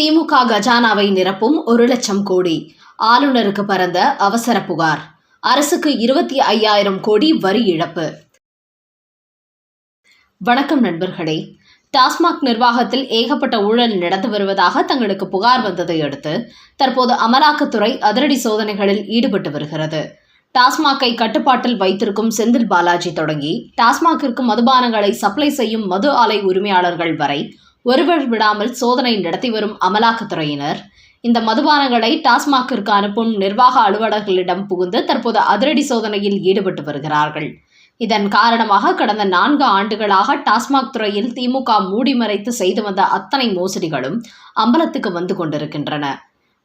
திமுக கஜானாவை நிரப்பும் ஒரு லட்சம் கோடி. ஆளுநருக்கு பறந்த அவசர புகார். அரசுக்கு இருபத்தி ஐயாயிரம் கோடி வரி இழப்பு. வணக்கம் நண்பர்களே. டாஸ்மாக் நிர்வாகத்தில் ஏகப்பட்ட ஊழல் நடந்து வருவதாக தங்களுக்கு புகார் வந்ததை அடுத்து தற்போது அமலாக்கத்துறை அதிரடி சோதனைகளில் ஈடுபட்டு வருகிறது. டாஸ்மாக்கை கட்டுப்பாட்டில் வைத்திருக்கும் செந்தில் பாலாஜி தொடங்கி டாஸ்மாகிற்கு மதுபானங்களை சப்ளை செய்யும் மது ஆலை உரிமையாளர்கள் வரை ஒருவர் விடாமல் சோதனை நடத்தி வரும் அமலாக்கத்துறையினர். இந்த மதுபானங்களை டாஸ்மாகிற்கு அனுப்பும் நிர்வாக அலுவலர்களிடம் புகுந்து தற்போது அதிரடி சோதனையில் ஈடுபட்டு வருகிறார்கள். இதன் காரணமாக கடந்த நான்கு ஆண்டுகளாக டாஸ்மாக் துறையில் திமுக மூடி மறைத்து செய்து வந்த அத்தனை மோசடிகளும் அம்பலத்துக்கு வந்து கொண்டிருக்கின்றன.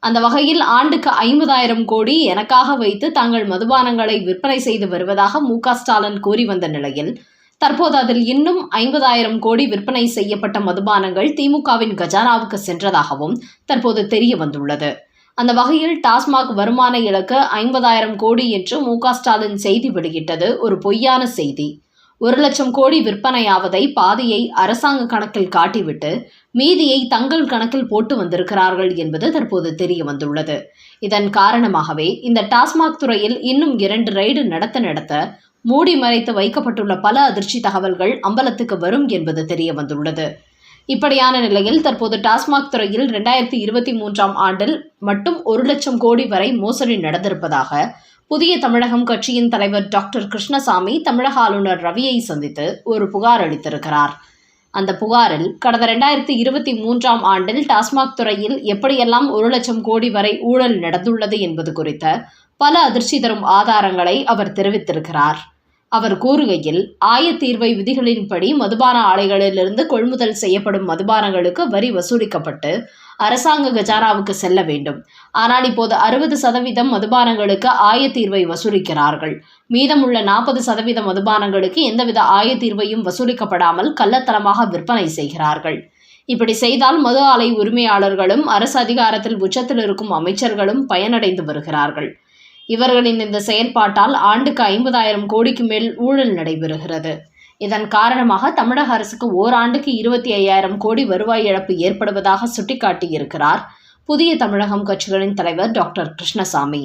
அந்த வகையில் ஆண்டுக்கு ஐம்பதாயிரம் கோடி எனக்காக வைத்து தங்கள் மதுபானங்களை விற்பனை செய்து வருவதாக மு ஸ்டாலின் கூறி வந்த நிலையில் தற்போது அதில் இன்னும் ஐம்பதாயிரம் கோடி விற்பனை செய்யப்பட்ட மதுபானங்கள் திமுகவின் கஜானாவுக்கு சென்றதாகவும் தற்போது தெரிய வந்துள்ளது. அந்த வகையில் டாஸ்மாக் வருமான இலக்கு ஐம்பதாயிரம் கோடி என்று மு ஸ்டாலின் செய்தி வெளியிட்டது ஒரு பொய்யான செய்தி. ஒரு லட்சம் கோடி விற்பனையாவதை பாதியை அரசாங்க கணக்கில் காட்டிவிட்டு மீதியை தங்கள் கணக்கில் போட்டு வந்திருக்கிறார்கள் என்பது தற்போது தெரிய வந்துள்ளது. இதன் காரணமாகவே இந்த டாஸ்மாக் துறையில் இன்னும் இரண்டு ரைடு நடத்த நடத்த மூடி மறைத்து வைக்கப்பட்டுள்ள பல அதிர்ச்சி தகவல்கள் அம்பலத்துக்கு வரும் என்பது தெரிய வந்துள்ளது. இப்படியான நிலையில் தற்போது டாஸ்மாக் துறையில் ரெண்டாயிரத்தி இருபத்தி மூன்றாம் ஆண்டில் மட்டும் ஒரு லட்சம் கோடி வரை மோசடி நடந்திருப்பதாக புதிய தமிழகம் கட்சியின் தலைவர் டாக்டர் கிருஷ்ணசாமி தமிழக ஆளுநர் ரவியை சந்தித்து ஒரு புகார் அளித்திருக்கிறார். அந்த புகாரில் கடந்த ரெண்டாயிரத்தி இருபத்தி மூன்றாம் ஆண்டில் டாஸ்மாக் துறையில் எப்படியெல்லாம் ஒரு லட்சம் கோடி வரை ஊழல் நடந்துள்ளது என்பது குறித்த பல அதிர்ச்சி தரும் ஆதாரங்களை அவர் தெரிவித்திருக்கிறார். அவர் கூறுகையில் ஆயத்தீர்வை விதிகளின்படி மதுபான ஆலைகளிலிருந்து கொள்முதல் செய்யப்படும் மதுபானங்களுக்கு வரி வசூலிக்கப்பட்டு அரசாங்க கஜானாவுக்கு செல்ல வேண்டும். ஆனால் இப்போது அறுபது சதவீதம் மதுபானங்களுக்கு ஆயத்தீர்வை வசூலிக்கிறார்கள். மீதமுள்ள நாற்பது சதவீத மதுபானங்களுக்கு எந்தவித ஆயத்தீர்வையும் வசூலிக்கப்படாமல் கள்ளத்தனமாக விற்பனை செய்கிறார்கள். இப்படி செய்தால் மது ஆலை உரிமையாளர்களும் அரசு அதிகாரத்தில் உச்சத்தில் இருக்கும் அமைச்சர்களும் பயனடைந்து வருகிறார்கள். இவர்களின் இந்த செயல்பாட்டால் ஆண்டுக்கு ஐம்பதாயிரம் கோடிக்கு மேல் ஊழல் நடைபெறுகிறது. இதன் காரணமாக தமிழக அரசுக்கு ஓராண்டுக்கு இருபத்தி ஐயாயிரம் கோடி வருவாய் இழப்பு ஏற்படுவதாக சுட்டிக்காட்டியிருக்கிறார் புதிய தமிழகம் கட்சிகளின் தலைவர் டாக்டர் கிருஷ்ணசாமி.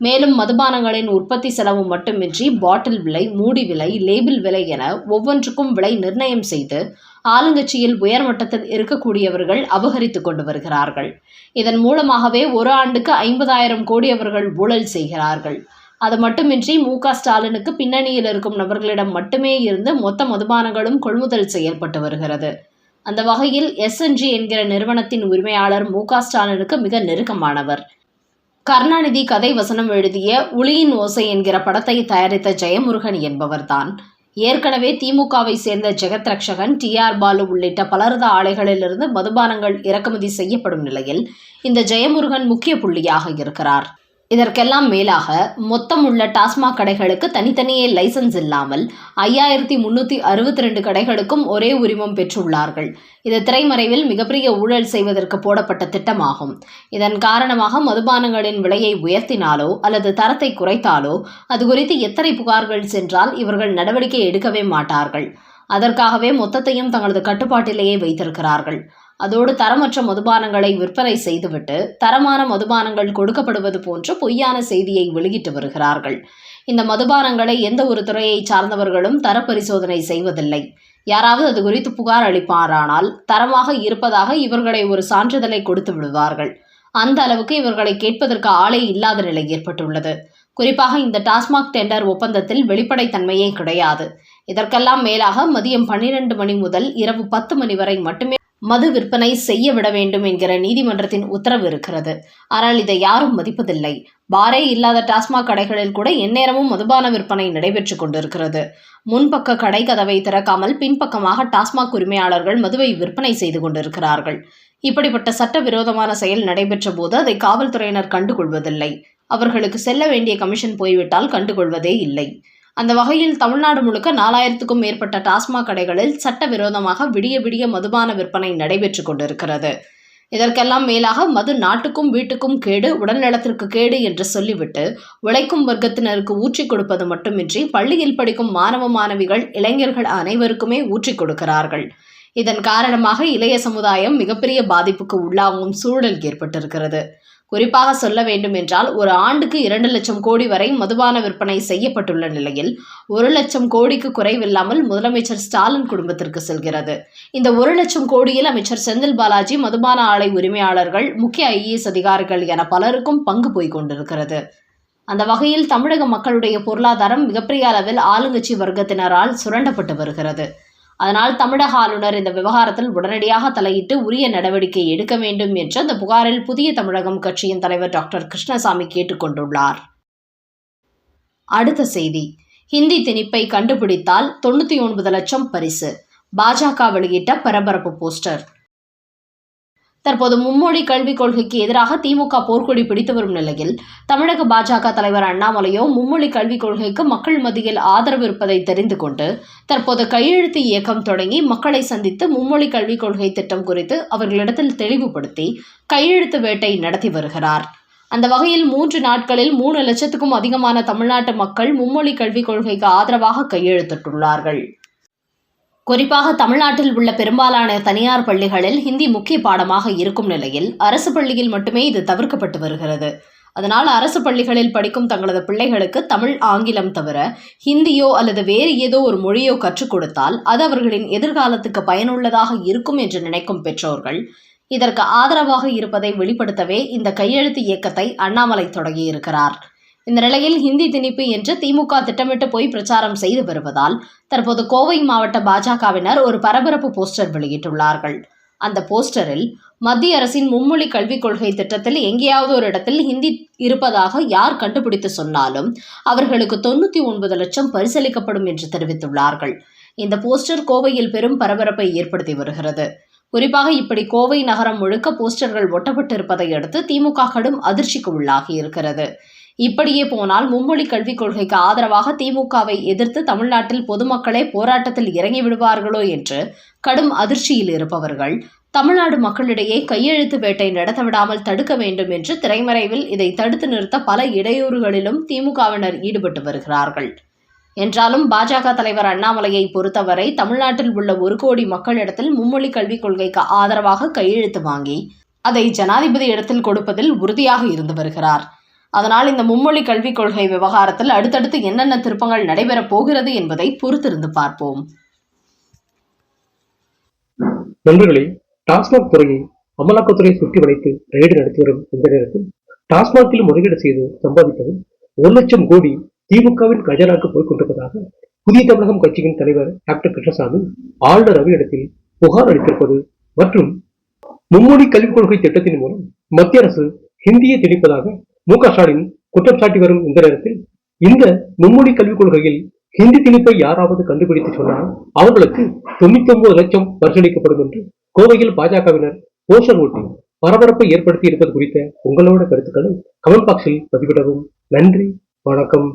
மேலும் மதுபானங்களின் உற்பத்தி செலவு மட்டுமின்றி பாட்டில் விலை மூடி விலை லேபிள் விலை என ஒவ்வொன்றுக்கும் விலை நிர்ணயம் செய்து ஆளுங்கட்சியில் உயர்மட்டத்தில் இருக்கக்கூடியவர்கள் அபகரித்து கொண்டு வருகிறார்கள். இதன் மூலமாகவே ஒரு ஆண்டுக்கு ஐம்பதாயிரம் கோடி அவர்கள் ஊழல் செய்கிறார்கள். அது மட்டுமின்றி மு க ஸ்டாலினுக்கு பின்னணியில் இருக்கும் நபர்களிடம் மட்டுமே இருந்து மொத்த மதுபானங்களும் கொள்முதல் செய்யப்பட்டு வருகிறது. அந்த வகையில் எஸ்என்ஜி என்கிற நிறுவனத்தின் உரிமையாளர் மு க ஸ்டாலினுக்கு மிக நெருக்கமானவர். கருணாநிதி கதை வசனம் எழுதிய உளியின் ஓசை என்கிற படத்தை தயாரித்த ஜெயமுருகன் என்பவர்தான். ஏற்கனவே திமுகவை சேர்ந்த ஜெகத் ரக்ஷகன் டி. ஆர். பாலு உள்ளிட்ட பலரது ஆலைகளிலிருந்து மதுபானங்கள் இறக்குமதி செய்யப்படும் நிலையில் இந்த ஜெயமுருகன் முக்கிய புள்ளியாக இருக்கிறார். இதற்கெல்லாம் மேலாக மொத்தம் உள்ள டாஸ்மாக் கடைகளுக்கு தனித்தனியே லைசன்ஸ் இல்லாமல் ஐயாயிரத்தி முன்னூற்றி அறுபத்தி ரெண்டு கடைகளுக்கும் ஒரே உரிமம் பெற்றுள்ளார்கள். இது திரைமறைவில் மிகப்பெரிய ஊழல் செய்வதற்கு போடப்பட்ட திட்டமாகும். இதன் காரணமாக மதுபானங்களின் விலையை உயர்த்தினாலோ அல்லது தரத்தை குறைத்தாலோ அது குறித்து எத்தனை புகார்கள் சென்றால் இவர்கள் நடவடிக்கை எடுக்கவே மாட்டார்கள். அதற்காகவே மொத்தத்தையும் தங்களது கட்டுப்பாட்டிலேயே வைத்திருக்கிறார்கள். அதோடு தரமற்ற மதுபானங்களை விற்பனை செய்துவிட்டு தரமான மதுபானங்கள் கொடுக்கப்படுவது போன்ற பொய்யான செய்தியை வெளியிட்டு வருகிறார்கள். இந்த மதுபானங்களை எந்த ஒரு துறையை சார்ந்தவர்களும் தர பரிசோதனை செய்வதில்லை. யாராவது அது குறித்து புகார் அளிப்பாரானால் தரமாக இருப்பதாக இவர்களை ஒரு சான்றிதழை கொடுத்து விடுவார்கள். அந்த அளவுக்கு இவர்களை கேட்பதற்கு ஆளே இல்லாத நிலை ஏற்பட்டுள்ளது. குறிப்பாக இந்த டாஸ்மாக் டெண்டர் ஒப்பந்தத்தில் வெளிப்படைத்தன்மையே கிடையாது. இதற்கெல்லாம் மேலாக மதியம் பன்னிரண்டு மணி முதல் இரவு பத்து மணி வரை மட்டுமே மது விற்பனை செய்ய விட வேண்டும் என்கிற நீதிமன்றத்தின் உத்தரவு இருக்கிறது. ஆனால் இதை யாரும் மதிப்பதில்லை. பாரே இல்லாத டாஸ்மாக் கடைகளில் கூட எந்நேரமும் மதுபான விற்பனை நடைபெற்று கொண்டிருக்கிறது. முன்பக்க கடை கதவை திறக்காமல் பின்பக்கமாக டாஸ்மாக் உரிமையாளர்கள் மதுவை விற்பனை செய்து கொண்டிருக்கிறார்கள். இப்படிப்பட்ட சட்டவிரோதமான செயல் நடைபெற்ற போது அதை காவல்துறையினர் கண்டுகொள்வதில்லை. அவர்களுக்கு செல்ல வேண்டிய கமிஷன் போய்விட்டால் கண்டுகொள்வதே இல்லை. அந்த வகையில் தமிழ்நாடு முழுக்க நாலாயிரத்துக்கும் மேற்பட்ட டாஸ்மாக் கடைகளில் சட்டவிரோதமாக விடிய விடிய மதுபான விற்பனை நடைபெற்று கொண்டிருக்கிறது. இதற்கெல்லாம் மேலாக மது நாட்டுக்கும் வீட்டுக்கும் கேடு உடல்நலத்திற்கு கேடு என்று சொல்லிவிட்டு உழைக்கும் வர்க்கத்தினருக்கு ஊற்றிக் கொடுப்பது மட்டுமின்றி பள்ளியில் படிக்கும் மாணவ மாணவிகள் இளைஞர்கள் அனைவருக்குமே ஊற்றிக் கொடுக்கிறார்கள். இதன் காரணமாக இளைய சமுதாயம் மிகப்பெரிய பாதிப்புக்கு உள்ளாகும் சூழல் ஏற்பட்டிருக்கிறது. குறிப்பாக சொல்ல வேண்டும் என்றால் ஒரு ஆண்டுக்கு இரண்டு லட்சம் கோடி வரை மதுபான விற்பனை செய்யப்பட்டுள்ள நிலையில் ஒரு லட்சம் கோடிக்கு குறைவில்லாமல் முதலமைச்சர் ஸ்டாலின் குடும்பத்திற்கு செல்கிறது. இந்த ஒரு லட்சம் கோடியில் அமைச்சர் செந்தில் பாலாஜி மதுபான ஆலை உரிமையாளர்கள் முக்கிய ஐஏஎஸ் அதிகாரிகள் என பலருக்கும் பங்கு போய் கொண்டிருக்கிறது. அந்த வகையில் தமிழக மக்களுடைய பொருளாதாரம் மிகப்பெரிய அளவில் ஆளுங்கட்சி வர்க்கத்தினரால் சுரண்டப்பட்டு வருகிறது. அதனால் தமிழக ஆளுநர் இந்த விவகாரத்தில் உடனடியாக தலையிட்டு உரிய நடவடிக்கை எடுக்க வேண்டும் என்று அந்த புகாரில் புதிய தமிழகம் கட்சியின் தலைவர் டாக்டர் கிருஷ்ணசாமி கேட்டுக்கொண்டுள்ளார் அடுத்த செய்தி. ஹிந்தி திணிப்பை கண்டுபிடித்தால் தொண்ணூற்றி ஒன்பது லட்சம் பரிசு. பாஜக வெளியிட்ட பரபரப்பு போஸ்டர். தற்போது மும்மொழி கல்விக் கொள்கைக்கு எதிராக திமுக போர்க்கொடி பிடித்து வரும் நிலையில் தமிழக பாஜக தலைவர் அண்ணாமலையோ மும்மொழி கல்விக் கொள்கைக்கு மக்கள் மத்தியில் ஆதரவு இருப்பதை தெரிந்து கொண்டு தற்போது கையெழுத்து இயக்கம் தொடங்கி மக்களை சந்தித்து மும்மொழி கல்விக் கொள்கை திட்டம் குறித்து அவர்களிடத்தில் தெளிவுபடுத்தி கையெழுத்து வேட்டை நடத்தி வருகிறார். அந்த வகையில் மூன்று நாட்களில் மூணு லட்சத்துக்கும் அதிகமான தமிழ்நாட்டு மக்கள் மும்மொழி கல்விக் கொள்கைக்கு ஆதரவாக கையெழுத்திட்டுள்ளார்கள். குறிப்பாக தமிழ்நாட்டில் உள்ள பெரும்பாலான தனியார் பள்ளிகளில் ஹிந்தி முக்கிய பாடமாக இருக்கும் நிலையில் அரசு பள்ளியில் மட்டுமே இது தவிர்க்கப்பட்டு வருகிறது. அதனால் அரசு பள்ளிகளில் படிக்கும் தங்களது பிள்ளைகளுக்கு தமிழ் ஆங்கிலம் தவிர ஹிந்தியோ அல்லது வேறு ஏதோ ஒரு மொழியோ கற்றுக் கொடுத்தால் அது அவர்களின் எதிர்காலத்துக்கு பயனுள்ளதாக இருக்கும் என்று நினைக்கும் பெற்றோர்கள் இதற்கு ஆதரவாக இருப்பதை வெளிப்படுத்தவே இந்த கையெழுத்து இயக்கத்தை அண்ணாமலை தொடங்கியிருக்கிறார். இந்த நிலையில் ஹிந்தி திணிப்பு என்று திமுக திட்டமிட்டு போய் பிரச்சாரம் செய்து வருவதால் தற்போது கோவை மாவட்ட பாஜகவினர் ஒரு பரபரப்பு போஸ்டர் வெளியிட்டுள்ளார்கள். அந்த போஸ்டரில் மத்திய அரசின் மும்மொழி கல்விக் கொள்கை திட்டத்தில் எங்கேயாவது ஒரு இடத்தில் ஹிந்தி இருப்பதாக யார் கண்டுபிடித்து சொன்னாலும் அவர்களுக்கு தொண்ணூற்றி ஒன்பது லட்சம் பரிசளிக்கப்படும் என்று தெரிவித்துள்ளார்கள். இந்த போஸ்டர் கோவையில் பெரும் பரபரப்பை ஏற்படுத்தி வருகிறது. குறிப்பாக இப்படி கோவை நகரம் முழுக்க போஸ்டர்கள் ஒட்டப்பட்டிருப்பதை அடுத்து திமுக கடும் அதிர்ச்சிக்கு உள்ளாகி இருக்கிறது. இப்படியே போனால் மும்மொழி கல்விக் கொள்கைக்கு ஆதரவாக திமுகவை எதிர்த்து தமிழ்நாட்டில் பொதுமக்களே போராட்டத்தில் இறங்கி விடுவார்களோ என்று கடும் அதிர்ச்சியில் இருப்பவர்கள் தமிழ்நாடு மக்களிடையே கையெழுத்து வேட்டை நடத்த விடாமல் தடுக்க வேண்டும் என்று திரைமறைவில் இதை தடுத்து நிறுத்த பல இடையூறுகளிலும் திமுகவினர் ஈடுபட்டு வருகிறார்கள். என்றாலும் பாஜக தலைவர் அண்ணாமலையை பொறுத்தவரை தமிழ்நாட்டில் உள்ள ஒரு கோடி மக்களிடத்தில் மும்மொழி கல்விக் கொள்கைக்கு ஆதரவாக கையெழுத்து வாங்கி அதை ஜனாதிபதி இடத்தில் கொடுப்பதில் உறுதியாக இருந்து வருகிறார். அதனால் இந்த மும்மொழி கல்விக் கொள்கை விவகாரத்தில் அடுத்தடுத்து என்னென்ன திருப்பங்கள் நடைபெறப் போகிறது என்பதை பொறுத்திருந்து பார்ப்போம். நண்பர்களே டாஸ்மாக் துறையை அமலாக்கத்துறை சுற்றி வளைத்து ரெய்டு நடத்தி வரும் இந்த நேரத்தில் டாஸ்மாகில் முறையீடு செய்து சம்பாதிப்பது ஒரு லட்சம் கோடி திமுகவின் கஜனாக்கு போய்க் கொண்டிருப்பதாக புதிய தமிழகம் கட்சியின் தலைவர் டாக்டர் கிருஷ்ணசாமி ஆளுநர் அவையிடத்தில் புகார் அளித்திருப்பது மற்றும் மும்மொழி கல்விக் கொள்கை திட்டத்தின் மூலம் மத்திய அரசு ஹிந்தியை திணிப்பதாக மு க ஸ்டாலின் குற்றம் சாட்டி வரும் இந்த நேரத்தில் இந்த மும்மொழி கல்விக் கொள்கையில் ஹிந்தி திணிப்பை யாராவது கண்டுபிடித்து சொன்னால் அவர்களுக்கு தொண்ணூத்தி ஒன்பது லட்சம் பரிசீலிக்கப்படும் என்று கோவையில் பாஜகவினர் போஸ்டர் ஓட்டி பரபரப்பை ஏற்படுத்தி இருப்பது குறித்த உங்களோட கருத்துக்களை கமெண்ட் பாக்ஸில் பதிவிடவும். நன்றி வணக்கம்.